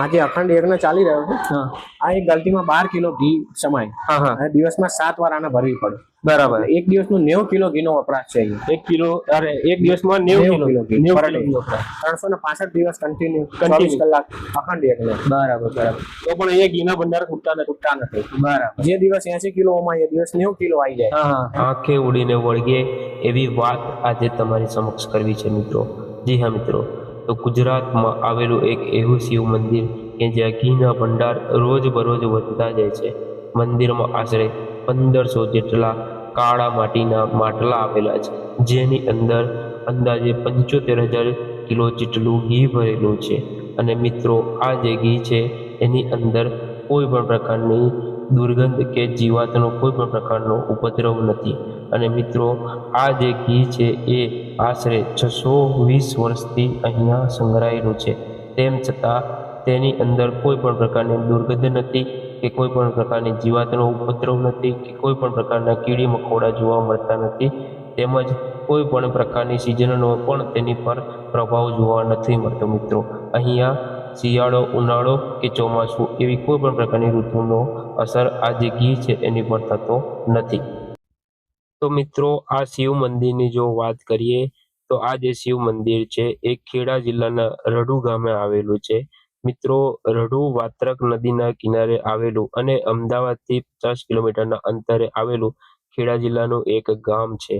આ જે અખંડ યજ્ઞ ચાલી રહ્યો છે. આ એક ગલતીમાં બાર કિલો ઘી સમાય. હા હા. અને દિવસમાં સાત વાર આને ભરવી પડે. બરાબર. એક દિવસનું નેવું કિલો ઘીનો વપરાશ છે એક કિલો અરે એક દિવસમાં નેવું નેવું કિલો. કિલો ઘી. ઘી. ત્રણસો ને પાસઠ દિવસ કન્ટિન્યુ. ચોવીસ કલાક અખંડ યજ્ઞ. બરાબર બરાબર. તો પણ અહીંયા ઘીના ભંડાર ખૂટતા નથી ખૂટતા નથી. બરાબર. જે દિવસ એસી કિલો માં એ દિવસ નેવું કિલો આવી જાય. આંખે ઉડીને વળગે એવી વાત આજે તમારી સમક્ષ કરવી છે મિત્રો. જી હા મિત્રો. તો ગુજરાતમાં આવેલું એક એવું શિવ મંદિર કે જ્યાં ઘીના ભંડાર રોજ બરોજ વધતા જાય છે. મંદિરમાં આશરે પંદરસો જેટલા કાળા માટીના માટલા આવેલા છે, જેની અંદર અંદાજે પંચોતેર હજાર કિલો જેટલું ઘી ભરેલું છે. અને મિત્રો, આ જે ઘી છે, એની અંદર કોઈ પણ પ્રકારની દુર્ગંધ કે જીવાતનો કોઈ પણ પ્રકારનો ઉપદ્રવ નથી. અને મિત્રો, આ જે ઘી છે એ આશરે છસો વીસ વર્ષથી અહીંયા સંગ્રહાયેલું છે. તેમ છતાં, તેની અંદર કોઈ પણ પ્રકારની દુર્ગંધ નથી, કે કોઈ પણ પ્રકારની જીવાતનો ઉપદ્રવ નથી, કે કોઈ પણ પ્રકારના કીડી મકોડા જોવા મળતા નથી, તેમજ કોઈ પણ પ્રકારની સિઝનનો પણ તેની પર પ્રભાવ જોવા નથી મળતો મિત્રો. અહીંયા શિયાળો, ઉનાળો કે ચોમાસું એવી કોઈ પણ પ્રકારની ઋતુનો અસર આ જે ઘી છે એની પર થતો નથી. તો મિત્રો, આ શિવ મંદિરની જો વાત કરીએ, તો આ જે શિવ મંદિર છે, એ ખેડા જિલ્લાના રડુ ગામે આવેલું છે. મિત્રો રડુ વાત્રક નદીના કિનારે આવેલું અને અમદાવાદથી પચાસ કિલોમીટરના અંતરે આવેલું ખેડા જિલ્લાનું એક ગામ છે.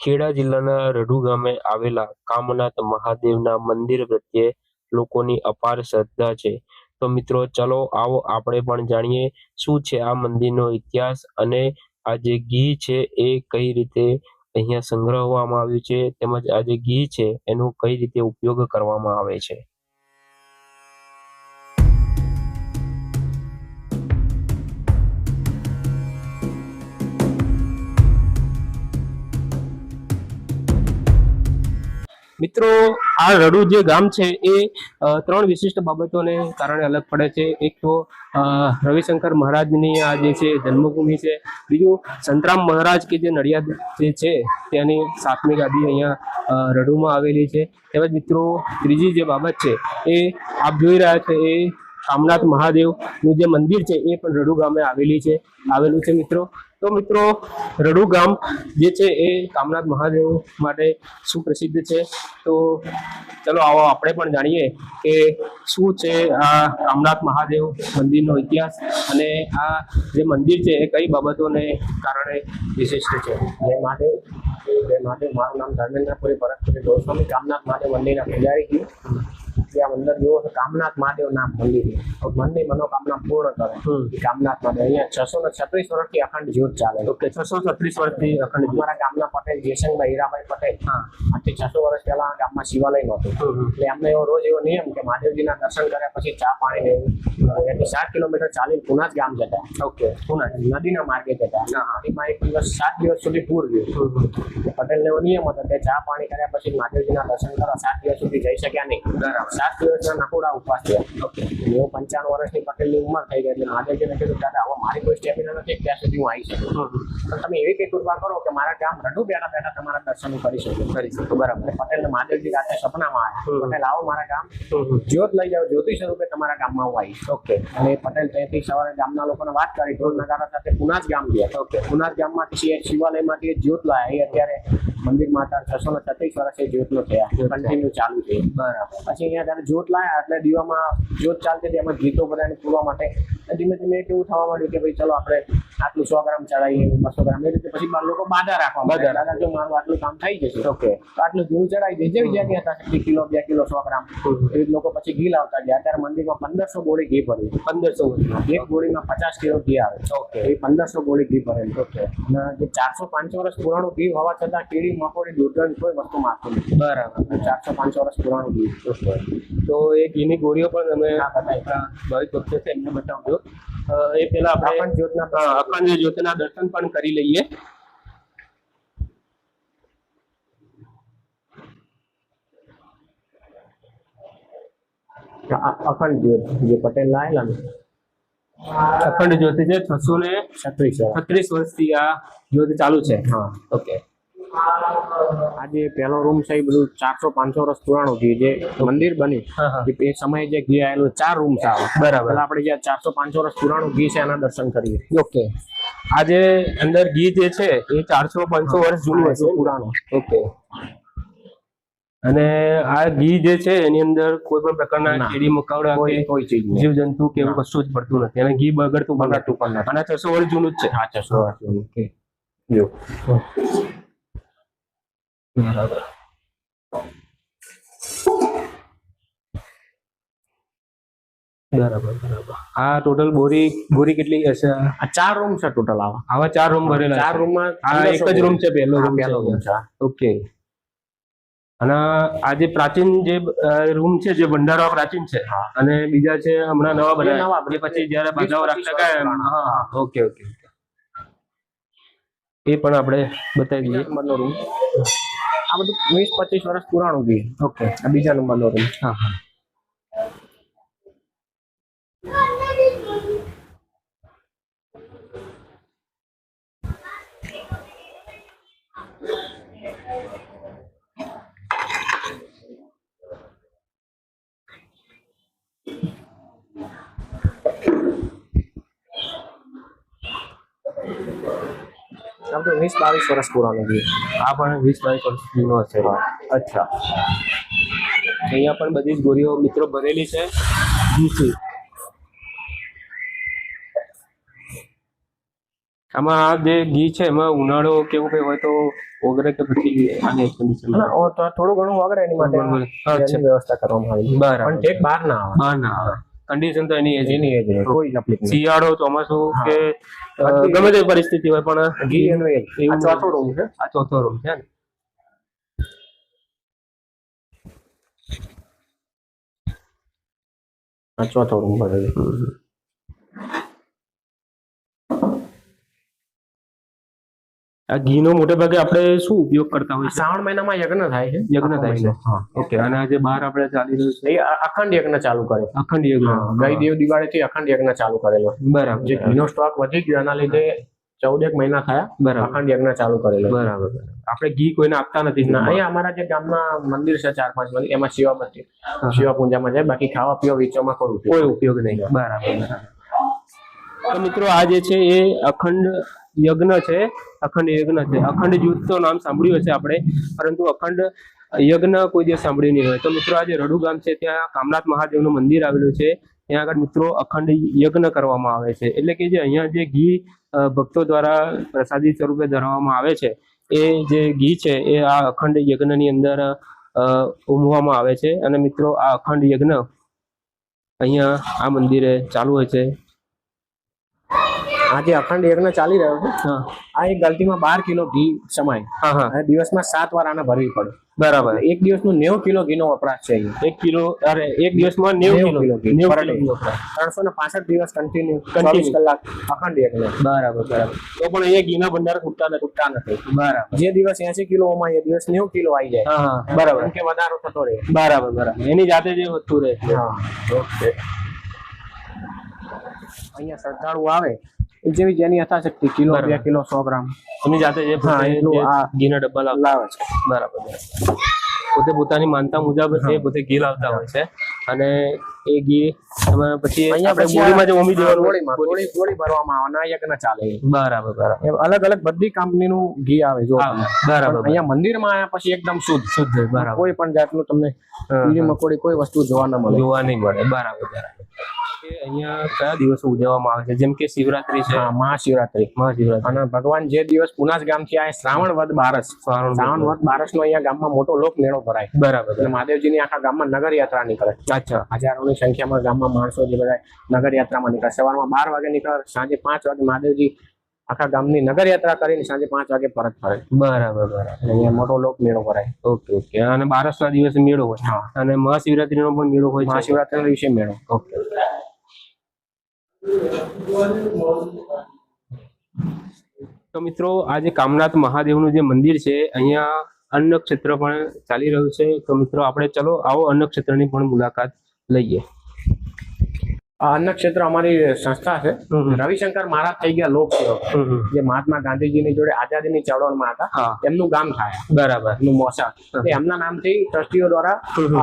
ખેડા જિલ્લાના રડુ ગામે આવેલા કામનાથ મહાદેવના મંદિર પ્રત્યે લોકોની અપાર શ્રદ્ધા છે. તો મિત્રો, ચલો આવો, આપણે પણ જાણીએ શું છે આ મંદિરનો ઇતિહાસ અને આ જે ઘી છે એ કઈ રીતે અહીંયા સંગ્રહવામાં આવ્યું છે, તેમજ આ જે ઘી છે એનો કઈ રીતે ઉપયોગ કરવામાં આવે છે? મિત્રો, આ રડુ જે ગામ છે એ ત્રણ વિશિષ્ટ બાબતોને કારણે અલગ પડે છે. એક તો રવિશંકર મહારાજની આ જે છે જન્મભૂમિ છે. બીજું, સંતરામ મહારાજ કે જે નડિયાદ જે છે, તેની સાતમી ગાદી અહીંયા રડુમાં આવેલી છે. તેમજ મિત્રો, ત્રીજી જે બાબત છે એ આપ જોઈ રહ્યા છે એ કામનાથ મહાદેવનું જે મંદિર છે, એ પણ રડુ ગામે આવેલી છે, આવેલું છે મિત્રો. તો મિત્રો, રડુ ગામ જે છે, એ કામનાથ મહાદેવ માટે સુપ્રસિદ્ધ છે. તો ચલો, આવો આપણે પણ જાણીએ કે શું છે આ કામનાથ મહાદેવ મંદિરનો ઇતિહાસ અને આ જે મંદિર છે, એ કઈ બાબતોને કારણે વિશિષ્ટ છે. જય મહાદેવ. જય મહાદેવ. મારું નામ ધર્મેન્દ્રપુરી ભરતપુરી ગોસ્વામી. કામનાથ મહાદેવ મંદિરના પૂજારી છું. ત્યાં અંદર જેવો છે કામનાથ મહાદેવ નામ મંદિર મનની મનોકામના પૂર્ણ કરે. કામનાથ મહાદેવ. અહીંયા છસો ને છત્રીસ વર્ષથી અખંડ જ્યોત ચાલે ઓકે છસો છત્રીસ વર્ષથી અખંડ. અમારા ગામના પટેલ જયશંકભાઈ હીરાભાઈ પટેલ. હા. આજથી છસો વર્ષ પહેલા ગામમાં શિવાલય નહોતું. એટલે એમને એવો રોજ એવો નિયમ કે મહાદેવજીના દર્શન કર્યા પછી ચા પાણી લેવું એથી સાત કિલોમીટર ચાલીને પુના જ ગામ જતા. ઓકે પુના નદીના માર્ગે જતા. એમાં એક દિવસ સાત દિવસ સુધી પૂર ગયું. પટેલને એવો નિયમ હતો કે ચા પાણી કર્યા પછી મહાદેવજીના દર્શન કરવા સાત દિવસ સુધી જઈ શક્યા નહીં. બરાબર. સાત દિવસના નકોડા ઉપવાસ થયા. હું પંચાવન વર્ષની પટેલની ઉંમર થઈ ગઈ એટલે મહાદેવજીને કીધું દાદા હવે મારી કોઈ સ્ટેમિના નથી ત્યાં સુધી હું આવી શકું પણ તમે એવી કઈ કૃપા કરો કે મારા ગામ રડુ બેઠા બેઠા તમારા દર્શન કરી શકું. કરી શકું. બરાબર. પટેલ પટેલને મહાદેવજી રાતે સપનામાં આવ્યા. પટેલ આવો મારા ગામ. જ્યોત લઈ જાઓ. જ્યોતિ સ્વરૂપે તમારા ગામમાં હું આવીશ. ઓકે અને પટેલ ત્યાંથી સવારે ગામના લોકોને વાત કરી. ઢોલ નગારા સાથે પુનાજ ગામ ગયા. ઓકે પુનાજ ગામમાંથી એ શિવાલયમાંથી જ્યોત લાયા. એ અત્યારે મંદિરમાં માતા છસો ને છત્રીસ વર્ષે જ્યોતનો થયા. કન્ટિન્યુ ચાલુ છે. બરાબર. પછી અહીંયા ત્યારે જોત લાયા એટલે દીવામાં જોત ચાલતી હતી, એમાં ગીતો બધાને પૂરવા માટે. ધીમે ધીમે એક એવું થવા માંડ્યું કે ભાઈ ચલો આપણે આટલું સો ગ્રામ ચડાવીએ બસો ગ્રામ એ રીતે પછી લોકો બાધા રાખવા. દાદા જો મારું આટલું કામ થઈ જશે ઓકે. તો આટલું ઘી ચડાવી દે જેવી જગ્યા હતા કે કિલો બે કિલો સો ગ્રામ. એ લોકો પછી ઘી લાવતા ગયા. અત્યારે મંદિરમાં પંદરસો ગોળી ઘી ભરે પંદરસો એક ગોળીમાં પચાસ કિલો ઘી આવે. ઓકે. એ પંદરસો ગોળી ઘી ભરે ઓકે. અને જે ચારસો પાંચસો વર્ષ પુરાણું ઘી હોવા છતાં કીડી મકોડી દુર્ગંધ કોઈ વસ્તુ મારતું નથી. બરાબર. ચારસો પાંચસો વર્ષ પુરાણું ઘી. તો એ ઘીની ગોળીઓ પણ તમે હા, ભાવિક ભક્તો છે એમને બતાવજો. એ પેલા આપણે અખંડ જ્યોતના અખંડ જ્યોતના દર્શન પણ કરી લઈએ. અખંડ જ્યોત જે પટેલ લાયેલા ને અખંડ જ્યોતિ છે છસો ને છત્રીસ છત્રીસ વર્ષથી આ જ્યોત ચાલુ છે. હા. ઓકે આ જે પહેલો રૂમ છે એ બધું ચારસો પાંચસો વર્ષ પુરાણું થયું જે મંદિર બની હા હા. એ સમયે જે ઘી આવેલું ચાર રૂમ છે બરાબર. આપણે જે ચારસો પાંચસો વર્ષ પુરાણું ઘી છે એના દર્શન કરીએ. ઓકે. આ જે અંદર ઘી જે છે એ ચારસો પાંચસો વર્ષ જૂનું હશે? પુરાણું. ઓકે. અને આ ઘી જે છે એની અંદર કોઈ પણ પ્રકારના. કીડી મકોડા કે કોઈ ચીજ જીવ જંતુ કે એવું કશું જ પડતું નથી. અને ઘી બગડતું બગડતું પણ નથી. અને છસો વર્ષ જૂનું જ છે. હા છસો વર્ષ જૂનું. જો. બરાબર. બરાબર બરાબર. આ ટોટલ બોરી બોરી કેટલી હશે? આ ચાર રૂમ છે ટોટલ આવા. આવા ચાર રૂમ ભરેલા ચાર રૂમમાં આ એક જ રૂમ છે પહેલો રૂમ પહેલો રૂમ છે ઓકે. અને આ જે પ્રાચીન જે રૂમ છે જે ભંડારો પ્રાચીન છે હા. અને બીજા છે હમણાં નવા નવા બનાવ્યા. બને. પછી જયારે શકાય રાખતા ગયા ઓકે ઓકે. એ પણ આપણે બતાવી દઈએ. નંબરનો રૂમ આ બધું વીસ પચીસ વર્ષ પુરાણું ઘી ઓકે આ બીજા નંબરનો રૂમ હા હા. આ તો વીસ બાવીસ વર્ષ પુરાણું ઘી આ પણ વીસ બાવીસ વર્ષ જૂનો હશે અચ્છા. અહીંયા પણ બધી જ ગોળીઓ મિત્રો ભરેલી છે. ઘીથી આમાં આ જે ઘી છે એમાં ઉનાળો કેવું કઈ હોય તો ઓગરે કે પછી આની કન્ડિશન થોડું ઘણું ઓગરે એની માટે વ્યવસ્થા કરવામાં આવી છે. બરાબર. પણ ઠેક બહાર ના આવે. બહાર ના આવે. કન્ડિશન તો એની એની એ કોઈ તકલીફ શિયાળો ચોમાસું કે ગમે તે પરિસ્થિતિ હોય પણ ઘી એનું એક આ ચોથો રૂમ છે. આ ચોથો રૂમ છે ને આ ચોથો રૂમ બરાબર આ ઘીનો મોટે ભાગે આપણે શું ઉપયોગ કરતા હોય છે? શ્રાવણ મહિનામાં યજ્ઞ થાય છે. યજ્ઞ થાય છે. ઓકે અને આજે બહાર આપણે ચાલી રહ્યું છે? અખંડ યજ્ઞ ચાલુ કરે અખંડ યજ્ઞ. ગઈ દેવ દિવાળી થી અખંડ યજ્ઞ ચાલુ કરેલો. બરાબર. જે ઘીનો સ્ટોક વધી ગયો એના લીધે ચૌદેક મહિના થયા બરાબર. અખંડ યજ્ઞ ચાલુ કરેલો. બરાબર. આપણે ઘી કોઈને આપતા નથી. ના અહીંયા અમારા જે ગામમાં મંદિર છે ચાર પાંચ મંદિર એમાં શિવા મંદિર. શિવા પૂજામાં જાય બાકી ખાવા પીવા વેચવામાં કોઈ ઉપયોગ કોઈ ઉપયોગ નહીં. બરાબર બરાબર. તો મિત્રો આ જે છે એ અખંડ યજ્ઞ છે, અખંડ યજ્ઞ છે. અખંડ જૂથ તો નામ સાંભળ્યું હશે આપણે, પરંતુ અખંડ યજ્ઞ કોઈ દિવસ સાંભળ્યું નહીં હોય. તો મિત્રો આ જે રડુ ગામ છે, ત્યાં કામનાથ મહાદેવનું મંદિર આવેલું છે. ત્યાં આગળ મિત્રો અખંડ યજ્ઞ કરવામાં આવે છે. એટલે કે જે અહીંયા જે ઘી ભક્તો દ્વારા પ્રસાદી સ્વરૂપે ધરવામાં આવે છે, એ જે ઘી છે, એ આ અખંડ યજ્ઞની અંદર ઉમવામાં આવે છે. અને મિત્રો, આ અખંડ યજ્ઞ અહીંયા આ મંદિરે ચાલુ હોય છે. આ જે અખંડ યજ્ઞ ચાલી રહ્યો છે. આ એક ગલતીમાં બાર કિલો ઘી સમાય. અને દિવસમાં સાત વાર આને ભરવી પડે. બરાબર. એક દિવસનું નેવું કિલો ઘીનો વપરાશ છે એક કિલો અરે એક દિવસમાં નેવું કિલો. ઘી. ત્રણસો ને પાસઠ દિવસ કન્ટિન્યુ ચોવીસ કલાક અખંડ યજ્ઞ. બરાબર બરાબર. તો પણ અહીંયા ઘીના ભંડાર ખૂટતા નથી ખૂટતા નથી. બરાબર. જે દિવસ એસી કિલો એ દિવસ નેવું કિલો આવી જાય. બરાબર. કે વધારો થતો રહે. બરાબર બરાબર. એની જાતે જે વધતું રહે ઓકે. અહીંયા શ્રદ્ધાળુ આવે. જેવી જેની યથાશક્તિ કિલો બરાબર. બે કિલો સો ગ્રામ. તમે જાતે જે હા, એટલું આ ઘીના ડબ્બા લાવે. છે. બરાબર. પોતે પોતાની માનતા મુજબ એ પોતે ઘી લાવતા હોય છે. અને એ ઘી તમે પછી આપણે પછી જે ઓમી દેવાનું ગોળીમાં ગોળી ગોળી ભરવામાં આવે અને યજ્ઞ ચાલે. બરાબર બરાબર. અલગ અલગ બધી કંપનીનું ઘી આવે જો બરાબર અહીંયા મંદિરમાં આવ્યા પછી એકદમ શુદ્ધ. શુદ્ધ બરાબર. કોઈ પણ જાતનું તમને કીડી મકોડી કોઈ વસ્તુ જોવા ન મળે. જોવા નહીં મળે. બરાબર બરાબર. અહીંયા કયા દિવસો ઉજવવામાં આવે છે? જેમ કે શિવરાત્રી છે. મહાશિવરાત્રી. મહાશિવરાત્રી. અને ભગવાન જે દિવસ પુનાસ ગામથી આવે શ્રાવણ વદ બારસ. શ્રાવણ વદ બારસ. નો અહીંયા ગામમાં મોટો લોક મેળો ભરાય. બરાબર એટલે મહાદેવજીની આખા ગામમાં નગર યાત્રા નીકળે. અચ્છા. હજારોની સંખ્યામાં ગામમાં માણસો જે બધા નગર યાત્રામાં નીકળે. સવારમાં બાર વાગે નીકળે સાંજે પાંચ વાગે મહાદેવજી આખા ગામની નગર યાત્રા કરીને સાંજે પાંચ વાગે પરત ફરે. બરાબર બરાબર. અહીંયા મોટો લોક મેળો ભરાય. Okay okay. અને બારસના દિવસે મેળો હોય. હા. અને મહાશિવરાત્રીનો પણ મેળો હોય છે? મહાશિવરાત્રી દિવસે મેળો. ઓકે. તો મિત્રો આ જે કામનાથ મહાદેવનું જે મંદિર છે, અહીંયા અન્નક્ષેત્ર પણ ચાલી રહ્યું છે. તો મિત્રો, આપણે ચલો આવો અન્ન ક્ષેત્રની પણ મુલાકાત લઈએ. અન્ન ક્ષેત્ર અમારી સંસ્થા છે. રવિશંકર મહારાજ થઈ ગયા લોકસેવક. હમ હમ. જે મહાત્મા ગાંધીજીની જોડે આઝાદીની ચળવળમાં હતા. એમનું ગામ થાય. બરાબર. એમનું મોસા. એમના નામથી ટ્રસ્ટીઓ દ્વારા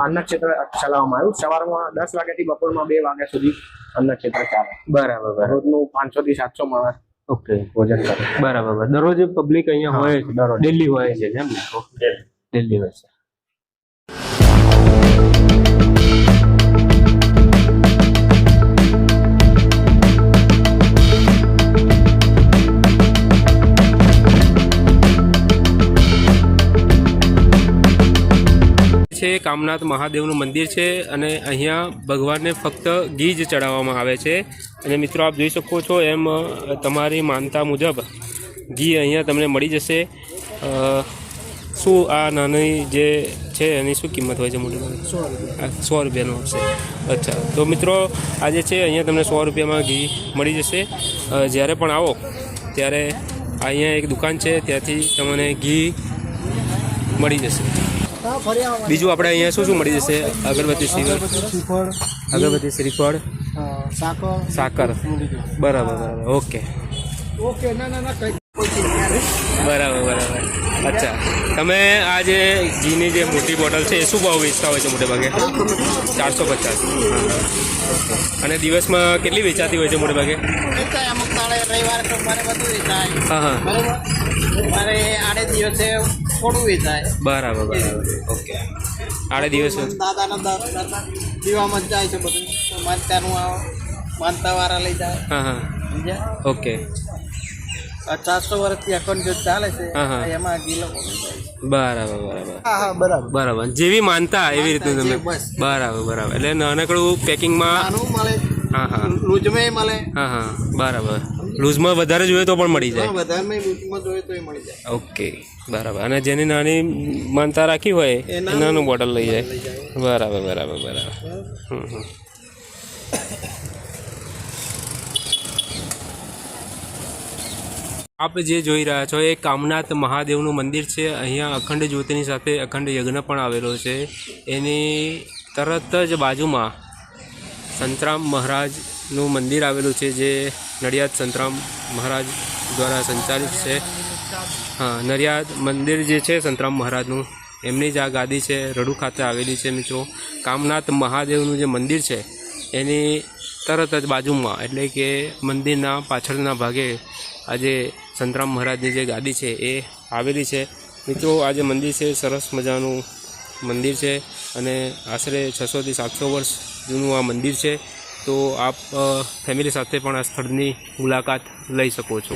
અન્ન ક્ષેત્ર ચલાવવામાં આવ્યું. સવારમાં દસ વાગ્યાથી બપોરમાં બે વાગ્યા સુધી અન્ન ક્ષેત્ર ચાલે. બરાબર રોજનું પાંચસો થી સાતસો માણસ ઓકે. ભોજન કરે. બરાબર દરરોજ પબ્લિક અહીંયા હોય છે. દરરોજ. દિલ્હી હોય છે એમ ને? દિલ્હી હોય છે. છે કામનાથ મહાદેવનું મંદિર છે અને અહીંયા ભગવાનને ફક્ત ઘી જ ચડાવવામાં આવે છે. અને મિત્રો આપ જોઈ શકો છો એમ તમારી માનતા મુજબ ઘી અહીંયા તમને મળી જશે. શું આ નાની જે છે એની શું કિંમત હોય છે મોટી સો રૂપિયાનું હશે અચ્છા તો મિત્રો આ જે છે અહીંયા તમને સો રૂપિયામાં ઘી મળી જશે. જ્યારે પણ આવો ત્યારે અહીંયા એક દુકાન છે ત્યાંથી તમને ઘી મળી જશે. બીજું આપણે અહીંયા શું શું મળી જશે? અગરબત્તી શ્રીફળ. અગરબત્તી શ્રીફળ. સાકર. બરાબર બરાબર. ઓકે. બરાબર બરાબર. અચ્છા. તમે આ જે ઘીની જે મોટી બોટલ છે એ શું ભાવ વેચતા હોય છે મોટે ભાગે? ચારસો પચાસ. અને દિવસમાં કેટલી વેચાતી હોય છે મોટે ભાગે? હા હા. મારે આડે દિવસે થોડું વેચાય બરાબર બરાબર. ઓકે. આડે દિવસ? દાદાના દીવામાં જાય છે બધું. માનતાનું આ માનતાવાળા લઈ જાય. હા હા. સમજ્યા? ઓકે. ચારસો વર્ષથી અકાઉન્ટ જો ચાલે છે. એમાં ગીલો બરાબર બરાબર. હા હા બરાબર. બરાબર. જેવી માનતા એવી રીતે તમે બસ. બરાબર બરાબર. એટલે નાનકડું પેકિંગમાં મળે. હા હા. લૂઝમાં મળે. હા હા. બરાબર. લૂઝમાં વધારે જોઈએ તો પણ મળી જાય. વધારે લૂઝમાં જોઈએ તો મળી જાય. ઓકે. બરાબર. અને જેની નાની માનતા રાખી હોય એ નાનું- બોટલ લઈ જાય. લઈ જાય. બરાબર બરાબર બરાબર. હમ હમ. આપ જે જોઈ રહ્યા છો એ કામનાથ મહાદેવનું મંદિર છે. અહીંયા અખંડ જ્યોતિની સાથે અખંડ યજ્ઞ પણ આવેલો છે. એની તરત જ બાજુમાં સંતરામ મહારાજનું મંદિર આવેલું છે જે નડિયાદ સંતરામ મહારાજ દ્વારા સંચાલિત છે. હા, નરિયાદ મંદિર જે છે, સંતરામ મહારાજનું, એમની જ આ ગાદી છે, રડુ ખાતે આવેલી છે, મિત્રો. કામનાથ મહાદેવનું જે મંદિર છે, એની તરત જ બાજુમાં, એટલે કે મંદિરના પાછળના ભાગે આજે સંતરામ મહારાજની જે ગાદી છે, એ આવેલી છે. મિત્રો, આ જે મંદિર છે, સરસ મજાનું મંદિર છે, અને આશરે છસોથી સાતસો વર્ષ જૂનું આ મંદિર છે. તો આપ ફેમિલી સાથે પણ આ સ્થળની મુલાકાત લઈ શકો છો.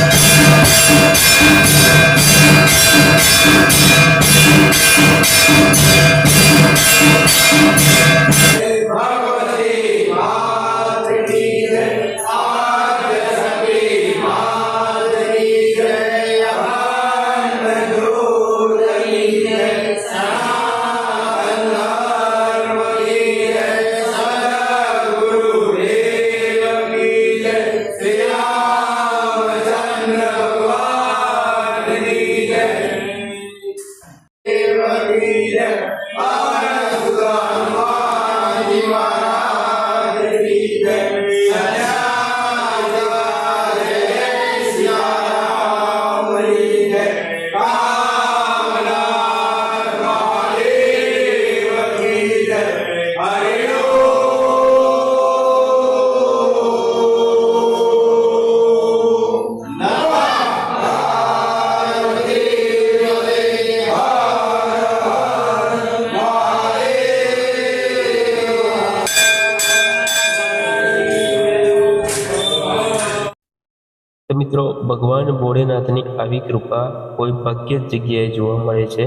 આવી કૃપા કોઈ ભાગ્ય જ જગ્યાએ જોવા મળે છે?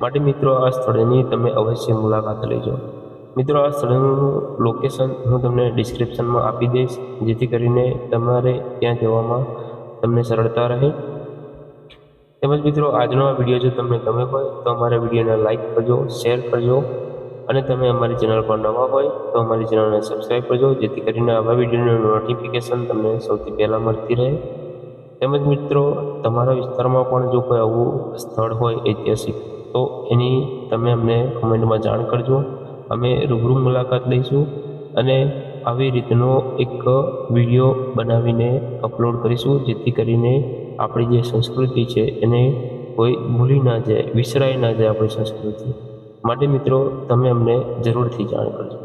માટે મિત્રો, આ સ્થળની તમે અવશ્ય મુલાકાત લેજો. મિત્રો, આ સ્થળનું લોકેશન હું તમને ડિસ્ક્રિપ્શનમાં આપી દઈશ, જેથી કરીને તમારે ત્યાં જવામાં તમને સરળતા રહે. તેમજ મિત્રો, આજનો આ વીડિયો જો તમને ગમે હોય, તો અમારા વિડીયોને લાઇક કરજો શેર કરજો, અને તમે અમારી ચેનલ પર નવા હોય, તો અમારી ચેનલને સબસ્ક્રાઈબ કરજો, જેથી કરીને આવા વિડીયોનું નોટિફિકેશન તમને સૌથી પહેલાં મળતી રહે. તેમજ મિત્રો, તમારા વિસ્તારમાં પણ જો કોઈ આવું સ્થળ હોય ઐતિહાસિક, તો એની તમે અમને કમેન્ટમાં જાણ કરજો. અમે રૂબરૂ મુલાકાત લઈશું અને આવી રીતનો એક વીડિયો બનાવીને અપલોડ કરીશું, જેથી કરીને આપણી જે સંસ્કૃતિ છે એને કોઈ ભૂલી ના જાય, વિસરાઈ ના જાય આપણી સંસ્કૃતિ. માટે મિત્રો, તમે અમને જરૂરથી જાણ કરજો.